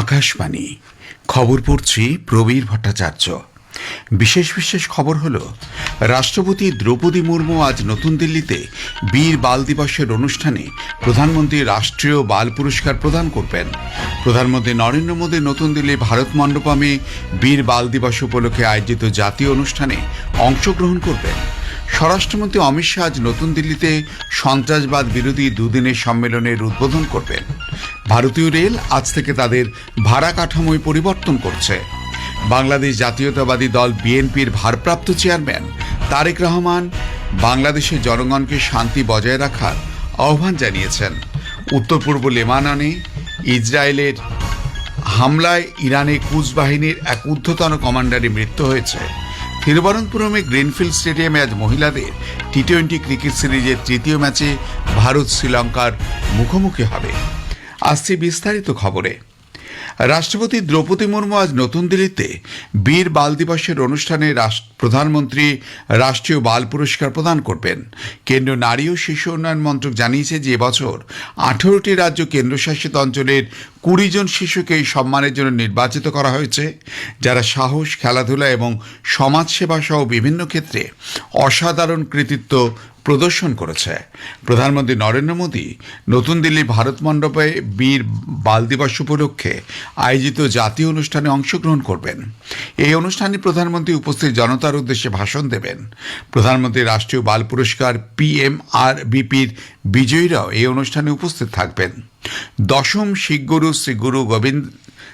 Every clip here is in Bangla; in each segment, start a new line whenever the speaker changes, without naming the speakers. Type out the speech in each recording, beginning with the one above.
আকাশবাণী। খবর পড়ছি প্রবীর ভট্টাচার্য। বিশেষ বিশেষ খবর হলো, রাষ্ট্রপতি দ্রৌপদী মুর্মু আজ নতুন দিল্লিতে বীর বাল দিবসের অনুষ্ঠানে প্রধানমন্ত্রী রাষ্ট্রীয় বাল পুরস্কার প্রদান করবেন। প্রধানমন্ত্রী নরেন্দ্র মোদী নতুন দিল্লির ভারত মণ্ডপমে বীর বাল দিবস উপলক্ষে আয়োজিত জাতীয় অনুষ্ঠানে অংশগ্রহণ করবেন। স্বরাষ্ট্রমন্ত্রী অমিত শাহ আজ নতুন দিল্লিতে সন্ত্রাসবাদ বিরোধী দুদিনের সম্মেলনের উদ্বোধন করবেন। ভারতীয় রেল আজ থেকে তাদের ভাড়া কাঠামোয় পরিবর্তন করছে। বাংলাদেশ জাতীয়তাবাদী দল বিএনপির ভারপ্রাপ্ত চেয়ারম্যান তারেক রহমান বাংলাদেশের জনগণকে শান্তি বজায় রাখার আহ্বান জানিয়েছেন। উত্তর পূর্ব লেবাননে ইসরায়েলের হামলায় ইরানে কুচ বাহিনীর এক ঊর্ধ্বতন কমান্ডারের মৃত্যু হয়েছে। তিরুবনন্তপুরমে গ্রিনফিল্ড স্টেডিয়ামে আজ মহিলাদের টি টোয়েন্টি ক্রিকেট সিরিজের তৃতীয় ম্যাচে ভারত শ্রীলঙ্কার মুখোমুখি হবে। আসছে বিস্তারিত খবরে। রাষ্ট্রপতি দ্রৌপদী মুর্মু আজ নতুন দিল্লিতে বীর বাল দিবসের অনুষ্ঠানে প্রধানমন্ত্রী রাষ্ট্রীয় বাল পুরস্কার প্রদান করবেন। কেন্দ্রীয় নারী ও শিশু উন্নয়ন মন্ত্রক জানিয়েছে যে এবছর আঠেরোটি রাজ্য কেন্দ্রশাসিত অঞ্চলের কুড়ি জন শিশুকে এই সম্মানের জন্য নির্বাচিত করা হয়েছে, যারা সাহস, খেলাধুলা এবং সমাজসেবা সহ বিভিন্ন ক্ষেত্রে অসাধারণ কৃতিত্ব প্রদর্শন করেছে। প্রধানমন্ত্রী নরেন্দ্র মোদী নতুন দিল্লি ভারত মণ্ডপে বীর বাল দিবস উপলক্ষে আয়োজিত জাতীয় অনুষ্ঠানে অংশগ্রহণ করবেন। এই অনুষ্ঠানে প্রধানমন্ত্রী উপস্থিত জনতার উদ্দেশ্যে ভাষণ দেবেন। প্রধানমন্ত্রী রাষ্ট্রীয় বাল পুরস্কার পিএমআর বিপির বিজয়ীরাও এই অনুষ্ঠানে উপস্থিত থাকবেন। দশম শিখ গুরু শ্রী গুরু গোবিন্দ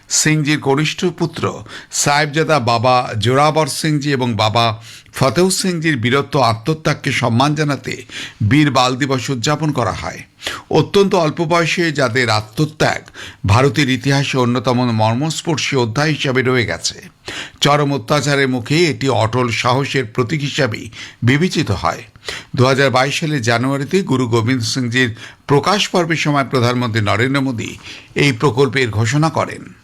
সিংজির কনিষ্ঠ পুত্র সাহেবজাদা বাবা জোরাবর সিংজি এবং বাবা ফতেহ সিংজির বীরত্ব আত্মত্যাগকে সম্মান জানাতে বীর বাল দিবস উদযাপন করা হয়। অত্যন্ত অল্প বয়সে যাদের আত্মত্যাগ ভারতের ইতিহাসে অন্যতম মর্মস্পর্শী অধ্যায় হিসাবে রয়ে গেছে। চরম অত্যাচারের মুখে এটি অটল সাহসের প্রতীক হিসাবেই বিবেচিত হয়। দু সালের জানুয়ারিতে গুরু গোবিন্দ সিংজির প্রকাশ পর্বের সময় প্রধানমন্ত্রী নরেন্দ্র মোদী এই প্রকল্পের ঘোষণা করেন।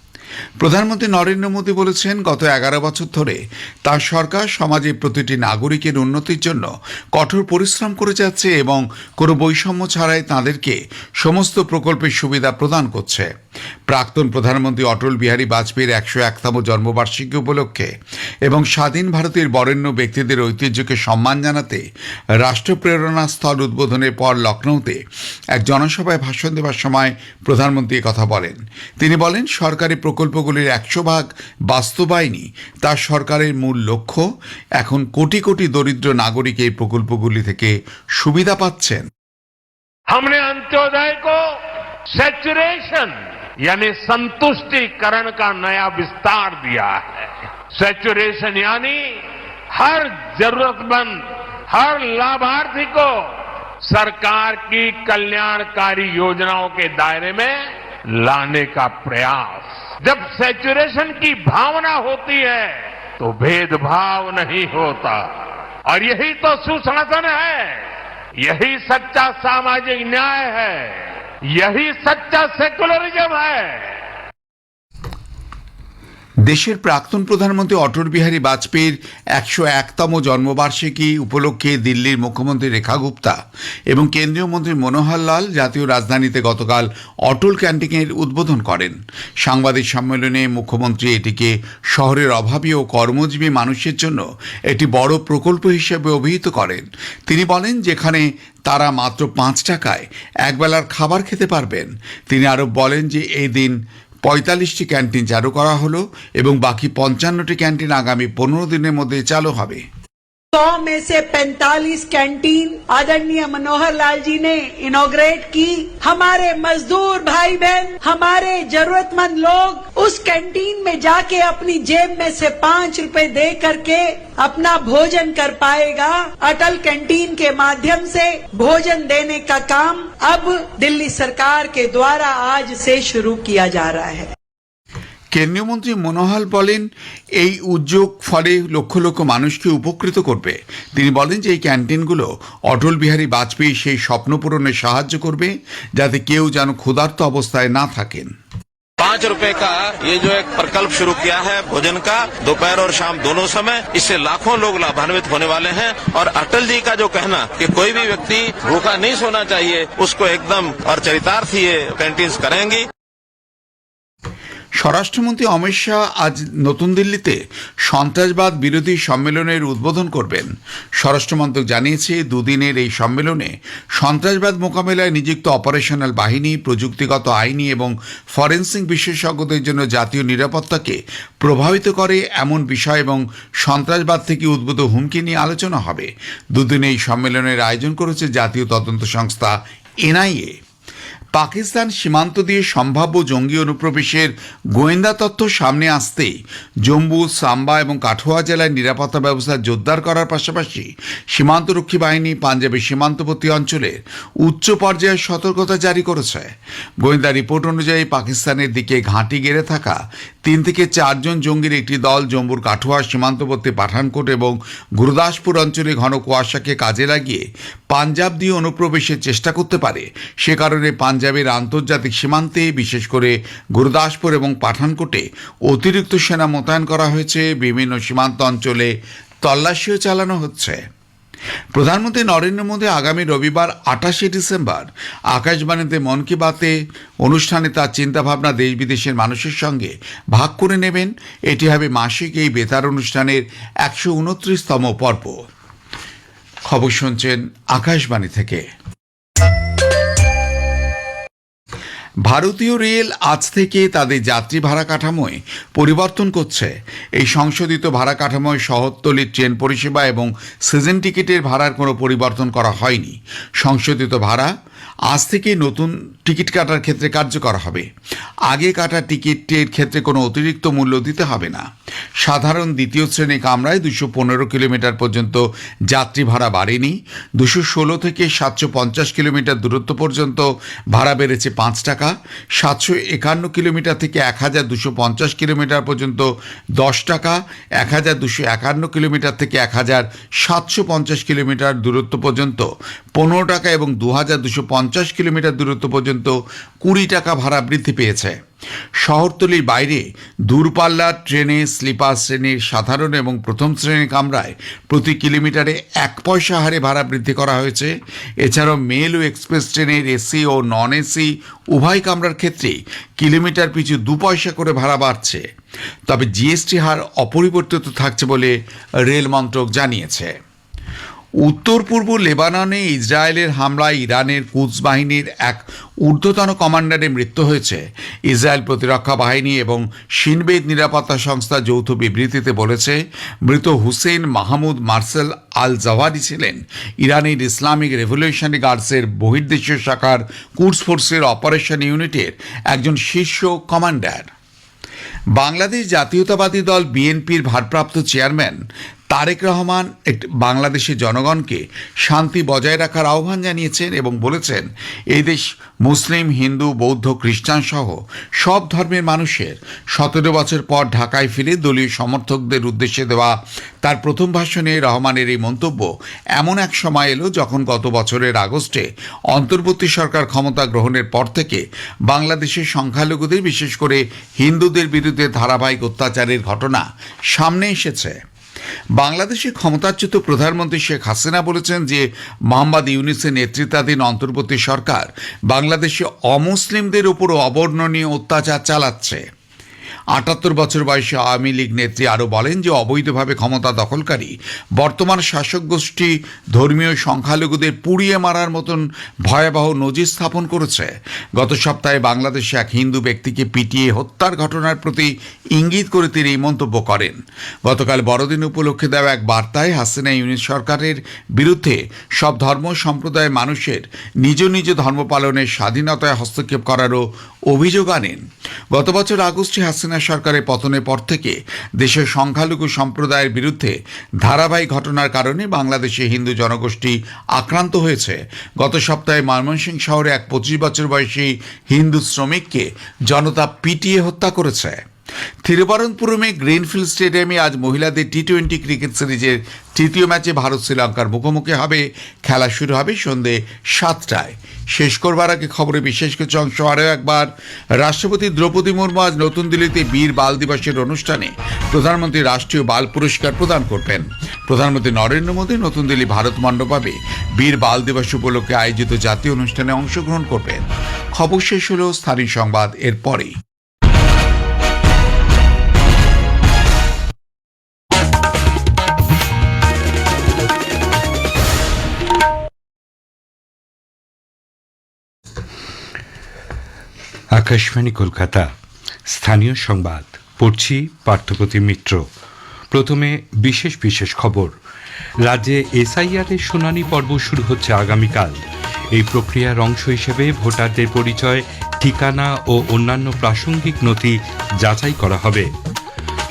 প্রধানমন্ত্রী নরেন্দ্র মোদী বলেছেন, গত এগারো বছর ধরে তার সরকার সমাজের প্রতিটি নাগরিকের উন্নতির জন্য কঠোর পরিশ্রম করে যাচ্ছে এবং কোনো বৈষম্য ছাড়াই তাদেরকে সমস্ত প্রকল্পের সুবিধা প্রদান করছে। প্রাক্তন প্রধানমন্ত্রী অটল বিহারী বাজপেয়ীর একশো একতম জন্মবার্ষিকী উপলক্ষে এবং স্বাধীন ভারতের বরেণ্য ব্যক্তিদের ঐতিহ্যকে সম্মান জানাতে রাষ্ট্রপ্রেরণা স্থল উদ্বোধনের পর লখনৌতে এক জনসভায় ভাষণ দেওয়ার সময় প্রধানমন্ত্রী এ কথা বলেন তিনি বলেন সরকারি প্রকল্পগুলির একশো ভাগ বাস্তবায়নই তার সরকারের মূল লক্ষ্য এখন কোটি কোটি দরিদ্র নাগরিক এই প্রকল্পগুলি থেকে সুবিধা পাচ্ছেন
हमने अंत्योदय को सेचुरेशन यानी संतुष्टिकरण का नया विस्तार दिया है। सेचुरेशन यानी हर जरूरतमंद, हर लाभार्थी को सरकार की कल्याणकारी योजनाओं के दायरे में लाने का प्रयास। जब सेचुरेशन की भावना होती है तो भेदभाव नहीं होता। और यही तो सुशासन है, यही सच्चा सामाजिक न्याय है। यही सच्चा सेक्युलरिज्म है।
দেশের প্রাক্তন প্রধানমন্ত্রী অটল বিহারী বাজপেয়ীর একশো একতম জন্মবার্ষিকী উপলক্ষে দিল্লির মুখ্যমন্ত্রী রেখা গুপ্তা এবং কেন্দ্রীয় মন্ত্রী মনোহর লাল জাতীয় রাজধানীতে গতকাল অটল ক্যান্টিনের উদ্বোধন করেন। সাংবাদিক সম্মেলনে মুখ্যমন্ত্রী এটিকে শহরের অভাবী ও কর্মজীবী মানুষের জন্য একটি বড় প্রকল্প হিসেবে অভিহিত করেন। তিনি বলেন, যেখানে তারা মাত্র পাঁচ টাকায় একবেলার খাবার খেতে পারবেন। তিনি আরও বলেন যে, এই দিন পঁয়তাল্লিশটি ক্যান্টিন চালু করা হলো এবং বাকি পঞ্চান্নটি ক্যান্টিন আগামী পনেরো দিনের মধ্যে চালু হবে।
सौ में से 45 कैंटीन आदरणीय मनोहर लाल जी ने इनोग्रेट की। हमारे मजदूर भाई बहन हमारे जरूरतमंद लोग, उस कैंटीन में जाके अपनी जेब में से पाँच रुपए दे करके अपना भोजन कर पाएगा। अटल कैंटीन के माध्यम से भोजन देने का काम अब दिल्ली सरकार के द्वारा आज से शुरू किया जा रहा है।
কেন্দ্রীয় মন্ত্রী মনোহর বলেন এই উদ্যোগ ফলে লক্ষ লক্ষ মানুষকে উপকৃত করবে তিনি বলেন যে এই ক্যান্টিনগুলো অটল বিহারী বাজপেয়ী সেই স্বপ্ন পূরণে সাহায্য করবে যাতে কেউ যেন ক্ষুধার্ত অবস্থায় না থাকেন
पाँच रुपए का ये जो एक प्रकल्प शुरू किया है भोजन का दोपहर और शाम दोनों समय इससे लाखों लोग लाभान्वित होने वाले हैं और अटल जी का जो कहना कि कोई भी व्यक्ति भूखा नहीं सोना चाहिए उसको एकदम और चरितार्थ ये कैंटीन्स करेंगी
স্বরাষ্ট্রমন্ত্রী অমিত শাহ আজ নতুন দিল্লিতে সন্ত্রাসবাদ বিরোধী সম্মেলনের উদ্বোধন করবেন। স্বরাষ্ট্রমন্ত্রক জানিয়েছে, দুদিনের এই সম্মেলনে সন্ত্রাসবাদ মোকাবেলায় নিযুক্ত অপারেশনাল বাহিনী, প্রযুক্তিগত আইনি এবং ফরেন্সিক বিশেষজ্ঞদের জন্য জাতীয় নিরাপত্তাকে প্রভাবিত করে এমন বিষয় এবং সন্ত্রাসবাদ থেকে উদ্ভূত হুমকি নিয়ে আলোচনা হবে। দুদিনে এই সম্মেলনের আয়োজন করেছে জাতীয় তদন্ত সংস্থা এনআইএ। পাকিস্তান সীমান্ত দিয়ে সম্ভাব্য জঙ্গি অনুপ্রবেশের গোয়েন্দা তথ্য সামনে আসতেই জম্মু, সাম্বা এবং কাঠুয়া জেলায় নিরাপত্তা ব্যবস্থা জোরদার করার পাশাপাশি সীমান্তরক্ষী বাহিনী পাঞ্জাবের সীমান্তবর্তী অঞ্চলে উচ্চ পর্যায়ের সতর্কতা জারি করেছে। গোয়েন্দা রিপোর্ট অনুযায়ী পাকিস্তানের দিকে ঘাঁটি গেড়ে থাকা তিন থেকে চারজন জঙ্গির একটি দল জম্মুর কাঠুয়া সীমান্তবর্তী পাঠানকোট এবং গুরুদাসপুর অঞ্চলে ঘন কুয়াশাকে কাজে লাগিয়ে পাঞ্জাব দিয়ে অনুপ্রবেশের চেষ্টা করতে পারে। সে কারণে পাঞ্জাবের আন্তর্জাতিক সীমান্তে, বিশেষ করে গুরুদাসপুর এবং পাঠানকোটে, অতিরিক্ত সেনা মোতায়েন করা হয়েছে। বিভিন্ন সীমান্ত অঞ্চলে তল্লাশিও চালানো হচ্ছে। প্রধানমন্ত্রী নরেন্দ্র মোদী আগামী রবিবার আঠাশে ডিসেম্বর আকাশবাণীতে মন কি বাতে অনুষ্ঠানে তার চিন্তাভাবনা দেশ বিদেশের মানুষের সঙ্গে ভাগ করে নেবেন। এটি হবে মাসিক এই বেতার অনুষ্ঠানের একশো উনত্রিশতম পর্ব। খবর শুনছেন আকাশবাণী থেকে। ভারতীয় রেল আজ থেকে তাদের যাত্রী ভাড়া কাঠামোয় পরিবর্তন করছে। এই সংশোধিত ভাড়া কাঠামোয় শহরতলির ট্রেন পরিষেবা এবং সিজন টিকিটের ভাড়ার কোনো পরিবর্তন করা হয়নি। সংশোধিত ভাড়া আজ থেকে নতুন টিকিট কাটার ক্ষেত্রে কার্যকর হবে। আগে কাটা টিকিটের ক্ষেত্রে কোনো অতিরিক্ত মূল্য দিতে হবে না। সাধারণ দ্বিতীয় শ্রেণি কামরায় দুশো পনেরো কিলোমিটার পর্যন্ত যাত্রী ভাড়া বাড়েনি। দুশো ষোলো থেকে সাতশো পঞ্চাশ কিলোমিটার দূরত্ব পর্যন্ত ভাড়া বেড়েছে পাঁচ টাকা। সাতশো একান্ন কিলোমিটার থেকে এক হাজার দুশো পঞ্চাশ কিলোমিটার পর্যন্ত দশ টাকা। এক হাজার দুশো একান্ন কিলোমিটার থেকে এক হাজার সাতশো পঞ্চাশ কিলোমিটার দূরত্ব পর্যন্ত পনেরো টাকা এবং দু হাজার দুশো পঞ্চাশ কিলোমিটার দূরত্ব পর্যন্ত কুড়ি টাকা ভাড়া বৃদ্ধি পেয়েছে। শহরতলির বাইরে দূরপাল্লার ট্রেনে স্লিপার শ্রেণির সাধারণ এবং প্রথম শ্রেণির কামরায় প্রতি কিলোমিটারে এক পয়সা হারে ভাড়া বৃদ্ধি করা হয়েছে। এছাড়াও মেল ও এক্সপ্রেস ট্রেনের এসি ও নন এসি উভয় কামরার ক্ষেত্রে কিলোমিটার পিছু দু পয়সা করে ভাড়া বাড়ছে। তবে জিএসটি হার অপরিবর্তিত থাকছে বলে রেল মন্ত্রক জানিয়েছে। উত্তর পূর্ব লেবাননে ইসরায়েলের হামলায় ইরানের কুচ বাহিনীর এক ঊর্ধ্বতন কমান্ডারের মৃত্যু হয়েছে। ইসরায়েল প্রতিরক্ষা বাহিনী এবং সিনবেদ নিরাপত্তা সংস্থা যৌথ বিবৃতিতে বলেছে, মৃত Hussein Mahmoud Marcel al Jawari ছিলেন ইরানের ইসলামিক রেভলিউশনারি গার্ডসের বহির্দেশীয় শাখার কুডস ফোর্সের অপারেশন ইউনিটের একজন শীর্ষ কমান্ডার। বাংলাদেশ জাতীয়তাবাদী দল বিএনপির ভারপ্রাপ্ত চেয়ারম্যান তারেক রহমান একটি বাংলাদেশের জনগণকে শান্তি বজায় রাখার আহ্বান জানিয়েছেন এবং বলেছেন, এই দেশ মুসলিম, হিন্দু, বৌদ্ধ, খ্রিস্টান সহ সব ধর্মের মানুষের সতেরো বছর পর ঢাকায় ফিরে দলীয় সমর্থকদের উদ্দেশ্যে দেওয়া তার প্রথম ভাষণে রহমানের এই মন্তব্য এমন এক সময় এলো যখন গত বছরের আগস্টে অন্তর্বর্তী সরকার ক্ষমতা গ্রহণের পর থেকে বাংলাদেশের সংখ্যালঘুদের, বিশেষ করে হিন্দুদের বিরুদ্ধে ধারাবাহিক অত্যাচারের ঘটনা সামনে এসেছে। বাংলাদেশের ক্ষমতাচ্যুত প্রধানমন্ত্রী শেখ হাসিনা বলেছেন যে মোহাম্মদ ইউনিসের নেতৃত্বাধীন অন্তর্বর্তী সরকার বাংলাদেশে অমুসলিমদের উপর অবর্ণনীয় অত্যাচার চালাচ্ছে। আটাত্তর বছর বয়সী আওয়ামী লীগ নেত্রী আরও বলেন যে, অবৈধভাবে ক্ষমতা দখলকারী বর্তমান শাসক গোষ্ঠী ধর্মীয় সংখ্যালঘুদের পুড়িয়ে মারার মতন ভয়াবহ নজির স্থাপন করেছে। গত সপ্তাহে বাংলাদেশে এক হিন্দু ব্যক্তিকে পিটিয়ে হত্যার ঘটনার প্রতি ইঙ্গিত করে তিনি এই মন্তব্য করেন। গতকাল বড়দিন উপলক্ষে দেওয়া এক বার্তায় হাসিনা ইউনিট সরকারের বিরুদ্ধে সব ধর্ম সম্প্রদায়ের মানুষের নিজ নিজ ধর্ম পালনের স্বাধীনতায় হস্তক্ষেপ করারও অভিযোগ আনেন। গত বছর আগস্টে হাসিনা সরকারের পতনের পর থেকে দেশের সংখ্যালঘু সম্প্রদায়ের বিরুদ্ধে ধারাবাহিক ঘটনার কারণে বাংলাদেশে হিন্দু জনগোষ্ঠী আক্রান্ত হয়েছে। গত সপ্তাহে ময়মনসিংহ শহরে এক পঁচিশ বছর বয়সী হিন্দু শ্রমিককে জনতা পিটিয়ে হত্যা করেছে। তিরুবনন্তপুরমে গ্রিনফিল্ড স্টেডিয়ামে আজ মহিলাদের টি টোয়েন্টি ক্রিকেট সিরিজের তৃতীয় ম্যাচে ভারত শ্রীলঙ্কার মুখোমুখি হবে। খেলা শুরু হবে সন্ধে সাতটায়। শেষ করবার আগে খবরে বিশেষ কিছু অংশ। আরও একবার, রাষ্ট্রপতি দ্রৌপদী মুর্মু আজ নতুন দিল্লিতে বীর বাল দিবসের অনুষ্ঠানে প্রধানমন্ত্রী রাষ্ট্রীয় বাল পুরস্কার প্রদান করবেন। প্রধানমন্ত্রী নরেন্দ্র মোদী নতুন দিল্লি ভারত মণ্ডপে বীর বাল দিবস উপলক্ষে আয়োজিত জাতীয় অনুষ্ঠানে অংশগ্রহণ করবেন। খবর শেষ হলো স্থানীয় সংবাদ এরপরেই।
আকাশবাণী কলকাতা। স্থানীয় সংবাদ। পড়ছি পার্থপতি মিত্র। প্রথমে বিশেষ বিশেষ খবর। রাজ্যে এসআইআর এর শুনানি পর্ব শুরু হচ্ছে আগামীকাল। এই প্রক্রিয়ার অংশ হিসেবে ভোটারদের পরিচয়, ঠিকানা ও অন্যান্য প্রাসঙ্গিক নথি যাচাই করা হবে।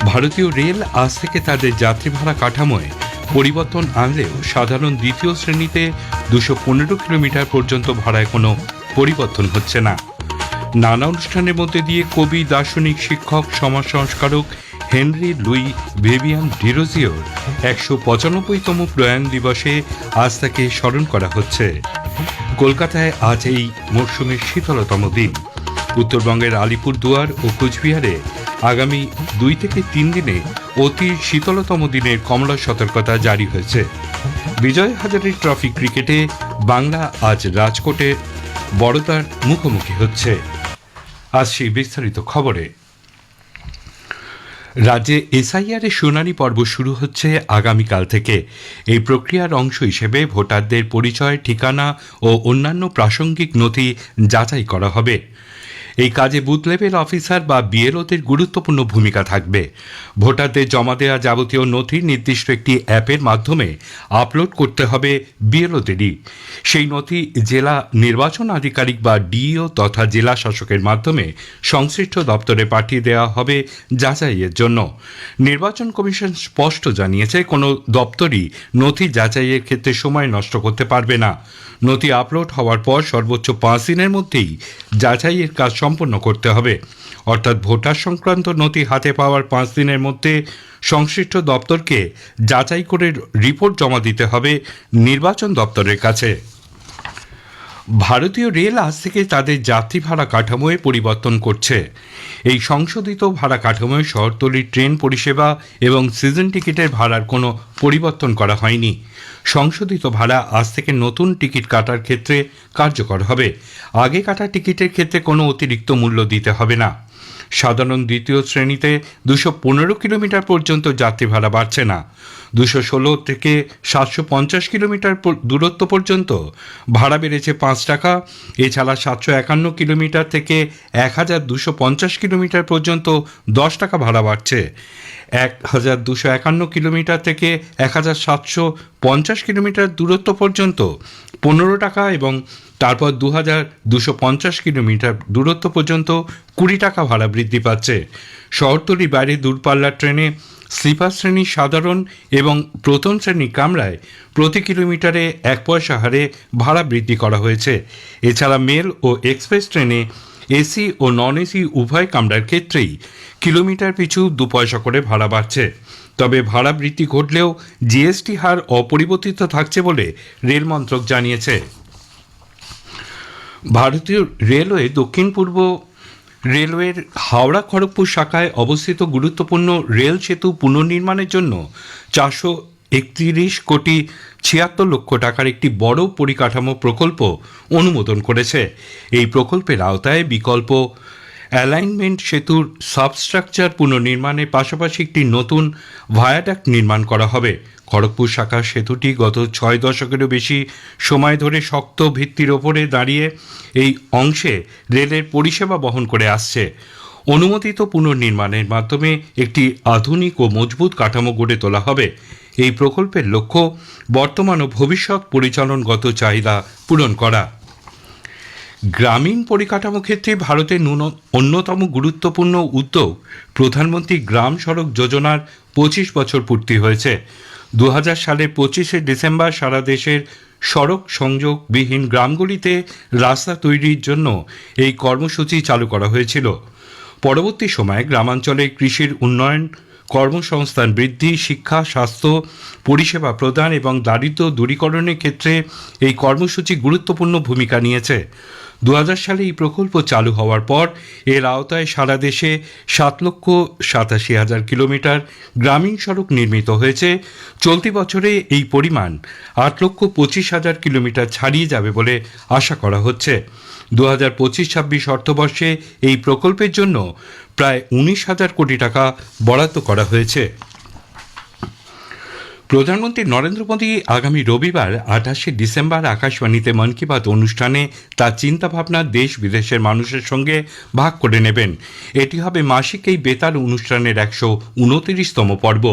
ভারতীয় রেল আজ থেকে তাদের যাত্রী ভাড়া কাঠামোয় পরিবর্তন আনলেও সাধারণ দ্বিতীয় শ্রেণীতে দুশো পনেরো কিলোমিটার পর্যন্ত ভাড়ায় কোনো পরিবর্তন হচ্ছে না। নানা অনুষ্ঠানের মধ্যে দিয়ে কবি, দার্শনিক, শিক্ষক সমাজ সংস্কারক হেনরি লুই ভেভিয়ান ডিরোজিওর একশো পঁচানব্বইতম প্রয়াণ দিবসে আজ তাকে স্মরণ করা হচ্ছে। কলকাতায় আজ এই মরশুমের শীতলতম দিন। উত্তরবঙ্গের আলিপুরদুয়ার ও কোচবিহারে আগামী দুই থেকে তিন দিনে অতি শীতলতম দিনের কমলা সতর্কতা জারি হয়েছে। বিজয় হাজারের ট্রফি ক্রিকেটে বাংলা আজ রাজকোটে বড়তার মুখোমুখি হচ্ছে। আসছি বিস্তারিত খবরে। রাজ্যে এসআইআরের শুনানি পর্ব শুরু হচ্ছে আগামীকাল থেকে। এই প্রক্রিয়ার অংশ হিসেবে ভোটারদের পরিচয়, ঠিকানা ও অন্যান্য প্রাসঙ্গিক নথি যাচাই করা হবে। এই কাজে বুথ লেভেল অফিসার বা বিএলওদের গুরুত্বপূর্ণ ভূমিকা থাকবে। ভোটারদের জমা দেওয়া যাবতীয় নথি নির্দিষ্ট একটি অ্যাপের মাধ্যমে আপলোড করতে হবে বিএলওদেরই। সেই নথি জেলা নির্বাচন আধিকারিক বা ডিইও তথা জেলা শাসকের মাধ্যমে সংশ্লিষ্ট দপ্তরে পাঠিয়ে দেওয়া হবে যাচাইয়ের জন্য। নির্বাচন কমিশন স্পষ্ট জানিয়েছে, কোনো দপ্তরই নথি যাচাইয়ের ক্ষেত্রে সময় নষ্ট করতে পারবে না। নথি আপলোড হওয়ার পর সর্বোচ্চ পাঁচ দিনের মধ্যেই যাচাইয়ের কাজ সম্পন্ন করতে হবে। অর্থাৎ ভোটার সংক্রান্ত নথি হাতে পাওয়ার পাঁচ দিনের মধ্যে সংশ্লিষ্ট দপ্তরকে যাচাই করে রিপোর্ট জমা দিতে হবে নির্বাচন দপ্তরের কাছে। ভারতীয় রেল আজ থেকে তাদের যাত্রী ভাড়া কাঠামোয় পরিবর্তন করছে। এই সংশোধিত ভাড়া কাঠামোয় শহরতলির ট্রেন পরিষেবা এবং সিজন টিকিটের ভাড়ার কোনো পরিবর্তন করা হয়নি। সংশোধিত ভাড়া আজ থেকে নতুন টিকিট কাটার ক্ষেত্রে কার্যকর হবে। আগে কাটা টিকিটের ক্ষেত্রে কোনো অতিরিক্ত মূল্য দিতে হবে না। সাধারণ দ্বিতীয় শ্রেণীতে দুশো পনেরো কিলোমিটার পর্যন্ত যাত্রী ভাড়া বাড়ছে না। দুশো ষোলো থেকে সাতশো পঞ্চাশ কিলোমিটার দূরত্ব পর্যন্ত ভাড়া বেড়েছে পাঁচ টাকা। এছাড়া সাতশো একান্ন কিলোমিটার থেকে এক হাজার দুশো পঞ্চাশ কিলোমিটার পর্যন্ত দশ টাকা ভাড়া বাড়ছে। এক হাজার দুশো একান্ন কিলোমিটার থেকে এক হাজার সাতশো পঞ্চাশ কিলোমিটার দূরত্ব পর্যন্ত পনেরো টাকা এবং তারপর দু হাজার দুশো পঞ্চাশ কিলোমিটার দূরত্ব পর্যন্ত কুড়ি টাকা ভাড়া বৃদ্ধি পাচ্ছে। শহরতলির বাইরে দূরপাল্লার ট্রেনে স্লিপার শ্রেণি সাধারণ এবং প্রথম শ্রেণি কামরায় প্রতি কিলোমিটারে এক পয়সা হারে ভাড়া বৃদ্ধি করা হয়েছে। এছাড়া মেল ও এক্সপ্রেস ট্রেনে এসি ও নন এসি উভয় কামরার ক্ষেত্রেই কিলোমিটার পিছু দু পয়সা করে ভাড়া বাড়ছে। তবে ভাড়া বৃদ্ধি ঘটলেও জিএসটি হার অপরিবর্তিত থাকছে বলে রেল মন্ত্রক জানিয়েছে। ভারতীয় রেলওয়ে দক্ষিণ পূর্ব রেলওয়ের হাওড়া খড়গপুর শাখায় অবস্থিত গুরুত্বপূর্ণ রেল সেতু পুনর্নির্মাণের জন্য চারশো একত্রিশ কোটি ছিয়াত্তর লক্ষ টাকার একটি বড় পরিকাঠামো প্রকল্প অনুমোদন করেছে। এই প্রকল্পের আওতায় বিকল্প অ্যালাইনমেন্ট সেতুর সাবস্ট্রাকচার পুনর্নির্মাণের পাশাপাশি একটি নতুন ভায়াডাক্ট নির্মাণ করা হবে। খড়গপুর শাখার সেতুটি গত ছয় দশকেরও বেশি সময় ধরে শক্ত ভিত্তির ওপরে দাঁড়িয়ে এই অংশে রেলের পরিষেবা বহন করে আসছে। অনুমোদিত পুনর্নির্মাণের মাধ্যমে একটি আধুনিক ও মজবুত কাঠামো গড়ে তোলা হবে। এই প্রকল্পের লক্ষ্য বর্তমান ও ভবিষ্যৎ পরিচালনগত চাহিদা পূরণ করা। গ্রামীণ পরিকাঠামো ক্ষেত্রে ভারতের অন্যতম গুরুত্বপূর্ণ উদ্যোগ প্রধানমন্ত্রী গ্রাম সড়ক যোজনার পঁচিশ বছর পূর্তি হয়েছে। দু হাজার সালে পঁচিশে ডিসেম্বর সারা দেশের সড়ক সংযোগবিহীন গ্রামগুলিতে রাস্তা তৈরির জন্য এই কর্মসূচি চালু করা হয়েছিল। পরবর্তী সময়ে গ্রামাঞ্চলে কৃষির উন্নয়ন কর্মসংস্থান বৃদ্ধি, শিক্ষা, স্বাস্থ্য, পরিষেবা প্রদান এবং দারিদ্র দূরীকরণের ক্ষেত্রে এই কর্মসূচি গুরুত্বপূর্ণ ভূমিকা নিয়েছে। দু হাজার সালে এই প্রকল্প চালু হওয়ার পর এর আওতায় সারা দেশে সাত লক্ষ সাতাশি হাজার কিলোমিটার গ্রামীণ সড়ক নির্মিত হয়েছে। চলতি বছরে এই পরিমাণ আট লক্ষ পঁচিশ হাজার কিলোমিটার ছাড়িয়ে যাবে বলে আশা করা হচ্ছে। দু হাজার পঁচিশ ছাব্বিশ অর্থবর্ষে এই প্রকল্পের জন্য প্রায় উনিশ হাজার কোটি টাকা বরাদ্দ করা হয়েছে। প্রধানমন্ত্রী নরেন্দ্র মোদী আগামী রবিবার আঠাশে ডিসেম্বর আকাশবাণীতে মন কি বাত অনুষ্ঠানে তার চিন্তাভাবনা দেশ বিদেশের মানুষের সঙ্গে ভাগ করে নেবেন। এটি হবে মাসিক এই বেতার অনুষ্ঠানের একশো উনতিরিশতম পর্ব।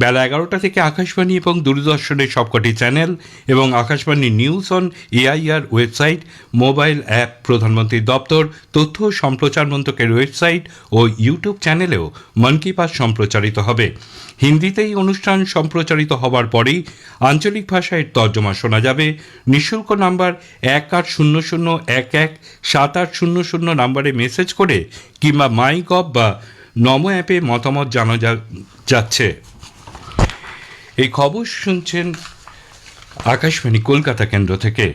বেলা এগারোটা থেকে আকাশবাণী এবং দূরদর্শনের সবকটি চ্যানেল এবং Akashvani news on AIR website, mobile app প্রধানমন্ত্রীর দপ্তর, তথ্য সম্প্রচার মন্ত্রকের ওয়েবসাইট ও ইউটিউব চ্যানেলেও মন কি বাত সম্প্রচারিত হবে। হিন্দিতেই অনুষ্ঠান সম্প্রচারিত হবার পরেই আঞ্চলিক ভাষায় তর্জমা শোনা যাবে। নিঃশুল্ক নাম্বার এক আট শূন্য শূন্য এক এক সাত আট শূন্য শূন্য নাম্বারে মেসেজ করে কিংবা মাই গভ বা নমো অ্যাপে মতামত জানা যাচ্ছে। এই খবর শুনছেন আকাশবাণী কলকাতা কেন্দ্র থেকে।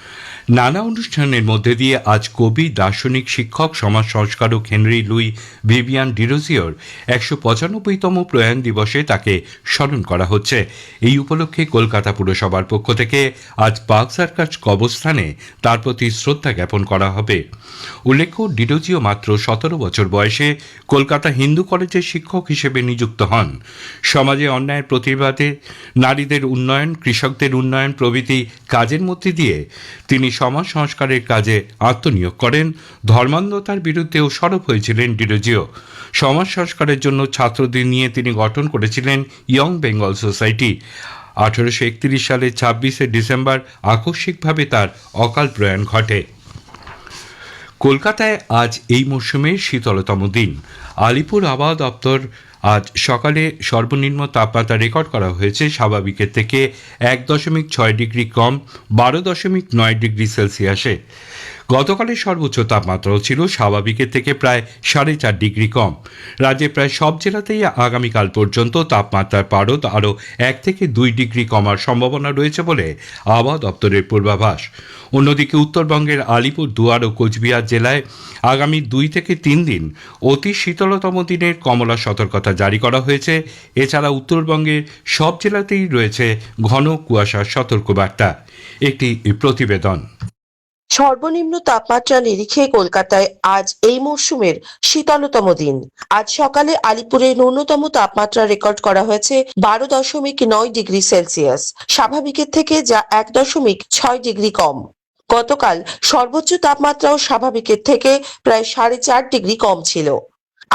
নানা অনুষ্ঠানের মধ্যে দিয়ে আজ কবি, দার্শনিক, শিক্ষক, সমাজ সংস্কারক হেনরি লুই ভিভিয়ান ডিরোজিওর একশো পঁচানব্বইতম প্রয়াণ দিবসে তাকে স্মরণ করা হচ্ছে। এই উপলক্ষে কলকাতা পুরসভার পক্ষ থেকে আজ বাগ সার্কাস কবস্থানে তার প্রতি শ্রদ্ধা জ্ঞাপন করা হবে। উল্লেখ্য ডিরোজিও মাত্র সতেরো বছর বয়সে কলকাতা হিন্দু কলেজের শিক্ষক হিসেবে নিযুক্ত হন। সমাজে অন্যায়ের প্রতিবাদে নারীদের উন্নয়ন, কৃষকদের উন্নয়ন প্রভৃতি কাজের মধ্যে দিয়ে তিনি সমাজ সংস্কারের কাজে আত্মনিয়োগ করেন। ধর্মান্ধতার বিরুদ্ধেও সরব হয়েছিলেন ডিরোজিও। সমাজ সংস্কারের জন্য ছাত্রদের নিয়ে তিনি গঠন করেছিলেন ইয়ং বেঙ্গল সোসাইটি। আঠারোশো একত্রিশ সালের ছাব্বিশে ডিসেম্বর আকস্মিকভাবে তার অকাল প্রয়াণ ঘটে। কলকাতায় আজ এই মরশুমের শীতলতম দিন। আলিপুর আবহাওয়া দপ্তর আজ সকালে সর্বনিম্ন তাপমাত্রা রেকর্ড করা হয়েছে স্বাভাবিকের থেকে এক দশমিক ছয় ডিগ্রি কম, বারো দশমিক নয় ডিগ্রি সেলসিয়াসে। গতকালের সর্বোচ্চ তাপমাত্রাও ছিল স্বাভাবিকের থেকে প্রায় সাড়ে চার ডিগ্রি কম। রাজ্যে প্রায় সব জেলাতেই আগামীকাল পর্যন্ত তাপমাত্রার পারদ আরও এক থেকে দুই ডিগ্রি কমার সম্ভাবনা রয়েছে বলে আবহাওয়া দপ্তরের পূর্বাভাস। অন্যদিকে উত্তরবঙ্গের আলিপুর, দুয়ার ও কোচবিহার জেলায় আগামী দুই থেকে তিন দিন অতি শীতলতম দিনের কমলা সতর্কতা জারি করা হয়েছে। এছাড়া উত্তরবঙ্গের সব জেলাতেই রয়েছে ঘন কুয়াশার সতর্কবার্তা। একটি প্রতিবেদন।
সর্বনিম্ন তাপমাত্রা নিরিখে কলকাতায় আজ এই মরশুমের শীতলতম দিন। আজ সকালে আলিপুরে ন্যূনতম তাপমাত্রা রেকর্ড করা হয়েছে বারো দশমিক নয় ডিগ্রি সেলসিয়াস। স্বাভাবিকের থেকে যা এক দশমিক ছয় ডিগ্রি কম। গতকাল সর্বোচ্চ তাপমাত্রাও স্বাভাবিকের থেকে প্রায় সাড়ে চার ডিগ্রি কম ছিল।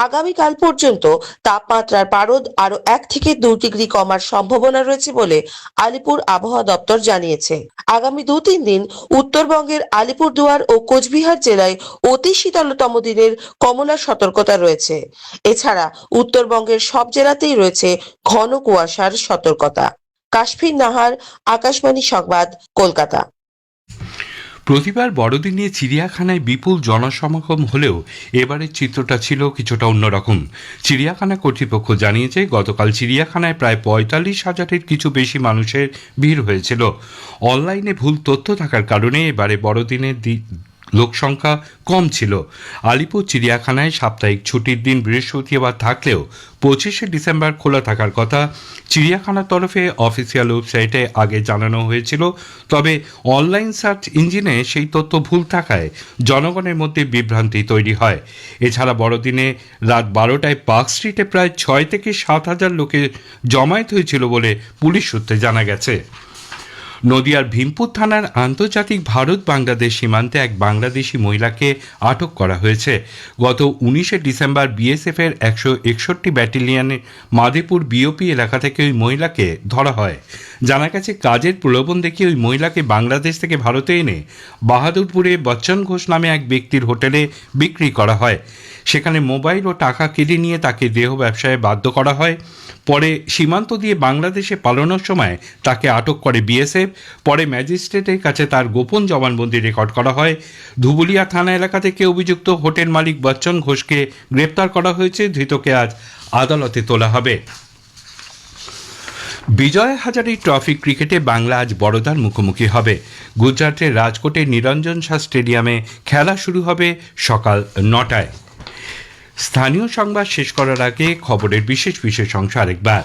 আগামীকাল পর্যন্ত তাপমাত্রার পারদ আরও এক থেকে দুই ডিগ্রি কমার সম্ভাবনা রয়েছে বলে আলিপুর আবহাওয়া দপ্তর জানিয়েছে। আগামী দু তিন দিন উত্তরবঙ্গের আলিপুরদুয়ার ও কোচবিহার জেলায় অতি শীতলতম দিনের কমলা সতর্কতা রয়েছে। এছাড়া উত্তরবঙ্গের সব জেলাতেই রয়েছে ঘন কুয়াশার সতর্কতা। কাশ্মীর নাহার, আকাশবাণী সংবাদ, কলকাতা।
প্রতিবার বড়দিনে চিড়িয়াখানায় বিপুল জনসমাগম হলেও এবারের চিত্রটা ছিল কিছুটা অন্যরকম। চিড়িয়াখানা কর্তৃপক্ষ জানিয়েছে, গতকাল চিড়িয়াখানায় প্রায় পঁয়তাল্লিশ হাজারের কিছু বেশি মানুষের ভিড় হয়েছিল। অনলাইনে ভুল তথ্য থাকার কারণে এবারে বড়দিনের লোকসংখ্যা কম ছিল। আলিপুর চিড়িয়াখানায় সাপ্তাহিক ছুটির দিন বৃহস্পতিবার থাকলেও পঁচিশে ডিসেম্বর খোলা থাকার কথা চিড়িয়াখানার তরফে অফিসিয়াল ওয়েবসাইটে আগে জানানো হয়েছিল। তবে অনলাইন সার্চ ইঞ্জিনে সেই তথ্য ভুল থাকায় জনগণের মধ্যে বিভ্রান্তি তৈরি হয়। এছাড়া বড়দিনে রাত বারোটায় পার্ক স্ট্রিটে প্রায় ছয় থেকে সাত হাজার লোকের জমায়েত হয়েছিল বলে পুলিশ সূত্রে জানা গেছে। নদিয়ার ভীমপুর থানার আন্তর্জাতিক ভারত বাংলাদেশ সীমান্তে এক বাংলাদেশি মহিলাকে আটক করা হয়েছে। গত উনিশে ডিসেম্বর বিএসএফ এর একশো একষট্টি ব্যাটালিয়নের মাদেপুর বিওপি এলাকা থেকে ওই মহিলাকে ধরা হয়। জানা গেছে, কাজের প্রলোভন দেখিয়ে ওই মহিলাকে বাংলাদেশ থেকে ভারতে এনে বাহাদুরপুরে বচ্চন ঘোষ নামে এক ব্যক্তির হোটেলে বিক্রি করা হয়। সেখানে মোবাইল ও টাকা কেড়ে নিয়ে তাকে দেহ ব্যবসায় বাধ্য করা হয়। পরে সীমান্ত দিয়ে বাংলাদেশে পালানোর সময় তাকে আটক করে বিএসএফ। পরে ম্যাজিস্ট্রেটের কাছে তার গোপন জবানবন্দি রেকর্ড করা হয়। ধুবুলিয়া থানা এলাকা থেকে অভিযুক্ত হোটেল মালিক বচ্চন ঘোষকে গ্রেপ্তার করা হয়েছে। ধৃতকে আজ আদালতে তোলা হবে। বিজয় হাজারি ট্রফি ক্রিকেটে বাংলা আজ বড়দার মুখোমুখি হবে। গুজরাটের রাজকোটের নিরঞ্জন শাহ স্টেডিয়ামে খেলা শুরু হবে সকাল নটায়। স্থানীয় সংবাদ শেষ করার আগে খবরের বিশেষ বিশেষ অংশ আরেকবার।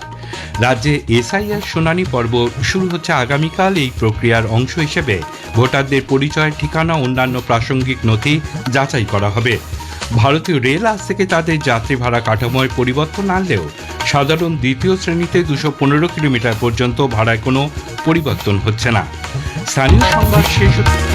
রাজ্যে এসআইআর শুনানি পর্ব শুরু হচ্ছে আগামীকাল। এই প্রক্রিয়ার অংশ হিসেবে ভোটারদের পরিচয়, ঠিকানা, অন্যান্য প্রাসঙ্গিক নথি যাচাই করা হবে। ভারতীয় রেল আজ থেকে তাদের যাত্রী ভাড়া কাঠামোয় পরিবর্তন আনলেও সাধারণ দ্বিতীয় শ্রেণীতে দুশো পনেরো কিলোমিটার পর্যন্ত ভাড়ায় কোনো পরিবর্তন হচ্ছে না। স্থানীয় সংবাদ শেষ হতে